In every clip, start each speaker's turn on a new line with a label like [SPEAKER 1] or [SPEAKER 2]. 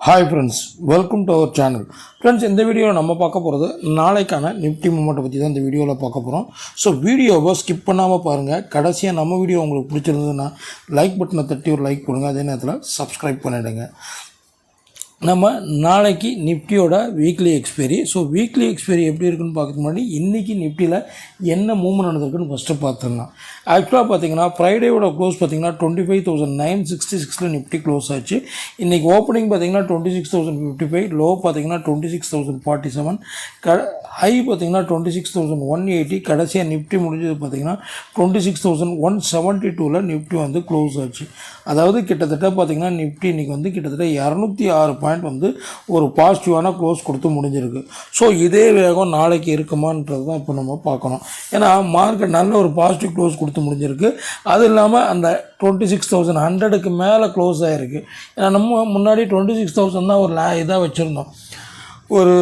[SPEAKER 1] Hi friends welcome to our channel friends இந்த வீடியோவில் நம்ம பார்க்க போகிறது நாளைக்கான நிஃப்டி மூமெண்ட்டை பற்றி தான் இந்த வீடியோவில் பார்க்க போகிறோம் ஸோ வீடியோவை ஸ்கிப் பண்ணாமல் பாருங்கள் கடைசியாக நம்ம வீடியோ உங்களுக்கு பிடிச்சிருந்ததுன்னா லைக் பட்டனை தட்டி ஒரு லைக் பண்ணுங்கள் அதே நேரத்தில் சப்ஸ்கிரைப் பண்ணிவிடுங்க நம்ம நாளைக்கு நிஃப்டியோட weekly expiry so weekly expiry எப்படி இருக்குன்னு பார்க்கறதுக்கு முன்னாடி இன்றைக்கி நிஃப்டியில் என்ன மூவ்மெண்ட் நடந்திருக்குன்னு ஃபஸ்ட்டு பார்த்துடலாம். ஆக்சுவலாக பார்த்தீங்கன்னா ஃப்ரைடேயோட க்ளோஸ் பார்த்தீங்கன்னா twenty five thousand nine sixty சிக்ஸில் நிஃப்டி க்ளோஸ் ஆச்சு. இன்றைக்கி ஓப்பனிங் பார்த்தீங்கன்னா twenty six thousand fifty five low பார்த்தீங்கன்னா twenty six thousand forty seven க ஹை பார்த்தீங்கன்னா twenty six thousand one eighty கடைசியாக நிஃப்டி முடிஞ்சது பார்த்தீங்கன்னா twenty six thousand one seventy டூவில் நிஃப்டி வந்து க்ளோஸ் ஆச்சு. அதாவது கிட்டத்தட்ட பார்த்தீங்கன்னா நிஃப்டி இன்றைக்கி வந்து கிட்டத்தட்ட இரநூத்தி ஆறு பாயிண்ட் வந்து ஒரு பாசிட்டிவான க்ளோஸ் கொடுத்து முடிஞ்சிருக்கு. ஸோ இதே வேகம் நாளைக்கு இருக்குமான்றது தான் இப்போ நம்ம பார்க்கணும். ஏன்னா மார்க்கெட் நல்ல ஒரு பாசிட்டிவ் க்ளோஸ் கொடுத்து முடிஞ்சிருக்கு. அது இல்லாமல் அந்த டுவெண்ட்டி சிக்ஸ் தௌசண்ட் ஹண்ட்ரடுக்கு மேலே க்ளோஸ் ஆகிருக்கு ஏன்னா நம்ம முன்னாடி டுவெண்ட்டி சிக்ஸ் தௌசண்ட் தான் ஒரு லே இதாக வச்சுருந்தோம். ஒரு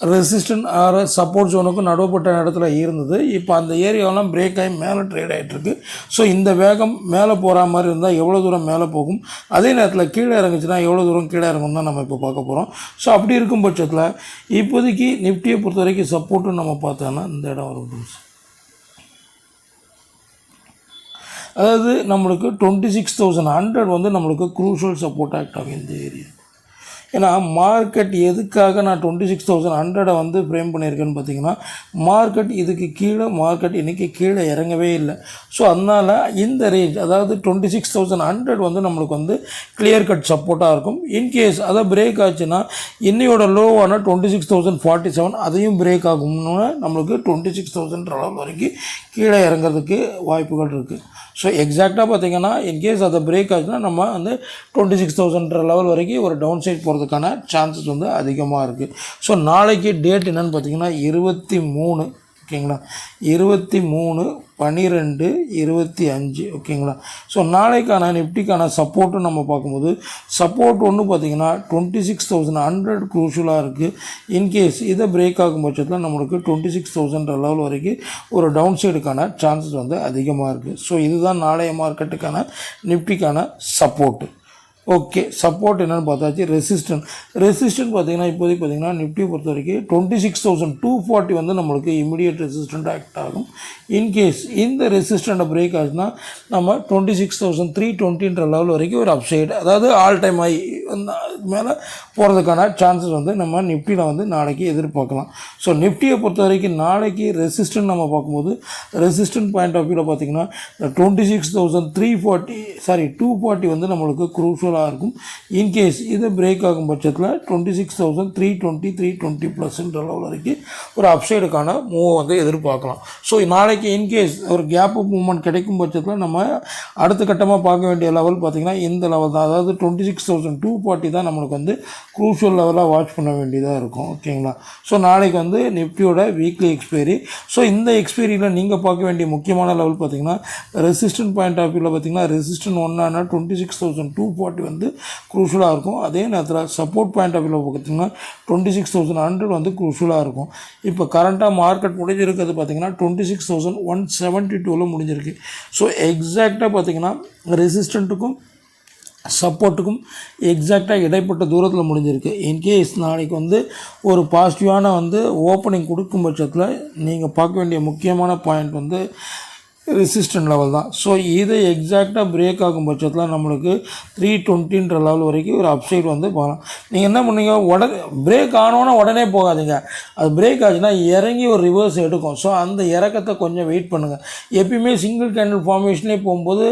[SPEAKER 1] ரெசிஸ்டன்ட் ஆற சப்போர்ட் ஜோனுக்கும் நடுவப்பட்ட இடத்துல இருந்தது. இப்போ அந்த ஏரியாவெல்லாம் பிரேக் ஆகி மேலே ட்ரேட் ஆகிட்டுருக்கு ஸோ இந்த வேகம் மேலே போகிற மாதிரி இருந்தால் எவ்வளோ தூரம் மேலே போகும்? அதே நேரத்தில் கீழே இறங்குச்சுன்னா எவ்வளோ தூரம் கீழே இறங்கும் தான் நம்ம இப்போ பார்க்க போகிறோம் ஸோ அப்படி இருக்கும் பட்சத்தில் இப்போதைக்கு நிஃப்டியை பொறுத்த வரைக்கும் சப்போர்ட்டுன்னு நம்ம பார்த்தோன்னா இந்த இடம் வரும் அதாவது நம்மளுக்கு டுவெண்ட்டி சிக்ஸ் தௌசண்ட் ஹண்ட்ரட் வந்து நம்மளுக்கு க்ரூஷியல் சப்போர்ட் ஆக்ட் ஆகும் இந்த ஏரியா. ஏன்னா மார்க்கெட் எதுக்காக நான் டுவெண்ட்டி சிக்ஸ் தௌசண்ட் ஹண்ட்ரடை வந்து ஃப்ரேம் பண்ணியிருக்கேன்னு பார்த்தீங்கன்னா மார்க்கெட் இதுக்கு கீழே மார்க்கெட் இன்றைக்கி கீழே இறங்கவே இல்லை. ஸோ அதனால் இந்த ரேஞ்ச் அதாவது டுவெண்ட்டி சிக்ஸ் தௌசண்ட் ஹண்ட்ரட் வந்து நம்மளுக்கு வந்து கிளியர் கட் சப்போர்ட்டாக இருக்கும். இன்கேஸ் அதை பிரேக் ஆச்சுன்னா இன்னையோட லோவான twenty six thousand forty seven அதையும் பிரேக் ஆகும்னு நம்மளுக்கு டுவெண்ட்டி சிக்ஸ் தௌசண்ட் அளவு வரைக்கும் கீழே இறங்குறதுக்கு வாய்ப்புகள் இருக்குது ஸோ எக்ஸாக்டாக பார்த்தீங்கன்னா இன்கேஸ் அதை பிரேக் ஆச்சுன்னா நம்ம வந்து டுவெண்ட்டி சிக்ஸ் தௌசண்ட் லெவல் வரைக்கும் ஒரு டவுன் சைட் போகிறதுக்கான சான்சஸ் வந்து அதிகமாக இருக்குது ஸோ நாளைக்கு டேட் என்னென்னு பார்த்தீங்கன்னா இருபத்தி மூணு ஓகேங்களா? இருபத்தி மூணு பன்னிரெண்டு இருபத்தி அஞ்சு ஓகேங்களா? ஸோ நாளைக்கான நிஃப்டிக்கான சப்போர்ட்டும் நம்ம பார்க்கும்போது சப்போர்ட் ஒன்று பார்த்தீங்கன்னா டுவெண்ட்டி சிக்ஸ் தௌசண்ட் ஹண்ட்ரட் குரூஷலாக இருக்குது இன்கேஸ் இதை பிரேக் ஆகும் பட்சத்தில் நம்மளுக்கு டுவெண்ட்டி சிக்ஸ் தௌசண்ட் லெவல் வரைக்கும் ஒரு டவுன் சைடுக்கான சான்சஸ் வந்து அதிகமாக இருக்குது ஸோ இதுதான் நாளைய மார்க்கெட்டுக்கான நிஃப்டிக்கான சப்போர்ட்டு ஓகே சப்போர்ட் என்னென்னு பார்த்தாச்சு ரெசிஸ்டன்ட் ரெசிஸ்டன்ட் பார்த்தீங்கன்னா இப்போதைக்கு பார்த்தீங்கன்னா நிஃப்டி பொறுத்த வரைக்கும் twenty six thousand two forty வந்து நம்மளுக்கு இமீடியட் ரெசிஸ்டன்ட் ஆக்ட் ஆகும். இன்கேஸ் இந்த ரெசிஸ்டண்ட்டை பிரேக் ஆச்சுன்னா நம்ம டுவெண்ட்டி சிக்ஸ் தௌசண்ட் த்ரீ டுவெண்ட்டின்ற லெவல் வரைக்கும் ஒரு அப்சைடு அதாவது ஆல் டைம் ஆகி மேலே போகிறதுக்கான சான்சஸ் வந்து நம்ம நிஃப்டியில் வந்து நாளைக்கு எதிர்பார்க்கலாம். ஸோ நிஃப்டியை பொறுத்த வரைக்கும் நாளைக்கு ரெசிஸ்டன்ட் நம்ம பார்க்கும்போது ரெசிஸ்டன்ட் பாயிண்ட் ஆஃப் வியூவில் பார்த்தீங்கன்னா twenty six thousand three forty sorry two forty வந்து நம்மளுக்கு குரூஷலாக இருக்கும். இன்கேஸ் இது பிரேக் ஆகும் பட்சத்தில் twenty six thousand three twenty three twenty ப்ளஸ்ன்ற level வரைக்கும் ஒரு அப்சைடுக்கான மூவ் வந்து எதிர்பார்க்கலாம். ஸோ நாளைக்கு இன்கேஸ் ஒரு கேப் மூவ்மெண்ட் கிடைக்கும் பட்சத்தில் நம்ம அடுத்த கட்டமாக பார்க்க வேண்டிய லெவல் பார்த்திங்கன்னா இந்த லெவல் தான். அதாவது twenty six thousand two forty தான் நம்மளுக்கு வந்து க்ரூஷியல் லெவலாக வாட்ச் பண்ண வேண்டியதாக இருக்கும். ஓகேங்களா ஸோ நாளைக்கு வந்து நிஃப்டியோட வீக்லி எக்ஸ்பைரி ஸோ இந்த எக்ஸ்பைரியில் நீங்கள் பார்க்க வேண்டிய முக்கியமான லெவல் பார்த்தீங்கன்னா ரெசிஸ்டன்ட் பாயிண்ட் ஆஃப் வியூவில் பார்த்தீங்கன்னா resistant ஒன்னான twenty six thousand two forty வந்து குரூஷலாக இருக்கும். அதே நேரத்தில் சப்போர்ட் பாயிண்ட் ஆஃப் வியூவில் பார்த்தீங்கன்னா டுவெண்ட்டி சிக்ஸ் தௌசண்ட் ஹண்ட்ரட் வந்து க்ரூஷலாக இருக்கும். இப்போ கரண்ட்டாக மார்க்கெட் முடிஞ்சிருக்கிறது பார்த்தீங்கன்னா twenty six thousand one seventy டூவில் முடிஞ்சிருக்கு ஸோ எக்ஸாக்டாக பார்த்தீங்கன்னா ரெசிஸ்டண்ட்டுக்கும் சப்போர்ட்டுக்கும் எக்ஸாக்டாக இடைப்பட்ட தூரத்தில் முடிஞ்சிருக்கு. இன்கேஸ் நாளைக்கு வந்து ஒரு பாசிட்டிவான வந்து ஓப்பனிங் கொடுக்கும் பட்சத்தில் நீங்கள் பார்க்க வேண்டிய முக்கியமான பாயிண்ட் வந்து ரெசிஸ்டன்ட் லெவல் தான். ஸோ இதை எக்ஸாக்டாக பிரேக் ஆகும் பட்சத்தில் நம்மளுக்கு த்ரீ டுவெண்ட்டின்ற லெவல் வரைக்கும் ஒரு அப்சைட் வந்து போகலாம் நீங்கள் என்ன பண்ணீங்க உடனே பிரேக் ஆனோன்னா உடனே போகாதீங்க. அது பிரேக் ஆச்சுன்னா இறங்கி ஒரு ரிவர்ஸ் எடுக்கும். ஸோ அந்த இறக்கத்தை கொஞ்சம் வெயிட் பண்ணுங்கள் எப்பயுமே சிங்கிள் கேண்டில் ஃபார்மேஷன்லேயே போகும்போது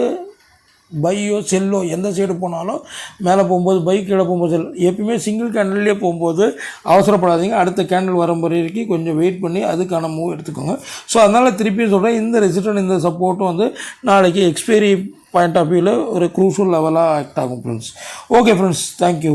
[SPEAKER 1] பையோ செல்லோ எந்த சைடு போனாலும் மேலே போகும்போது பைக் கீழே போகும்போது செல் எப்பயுமே சிங்கிள் கேண்டில்லே போகும்போது அவசரப்படாதீங்க. அடுத்த கேண்டில் வரும் வரைக்கும் கொஞ்சம் வெயிட் பண்ணி அதுக்கான மூவ் எடுத்துக்கோங்க. ஸோ அதனால் திருப்பியும் சொல்கிறேன் இந்த ரெசிடன் இந்த சப்போர்ட்டும் வந்து நாளைக்கு எக்ஸ்பைரி பாயிண்ட் ஆஃப் வியூவில் ஒரு க்ரூஷல் லெவலாக ஆக்ட் ஆகும் ஃப்ரெண்ட்ஸ் ஓகே ஃப்ரெண்ட்ஸ் தேங்க்யூ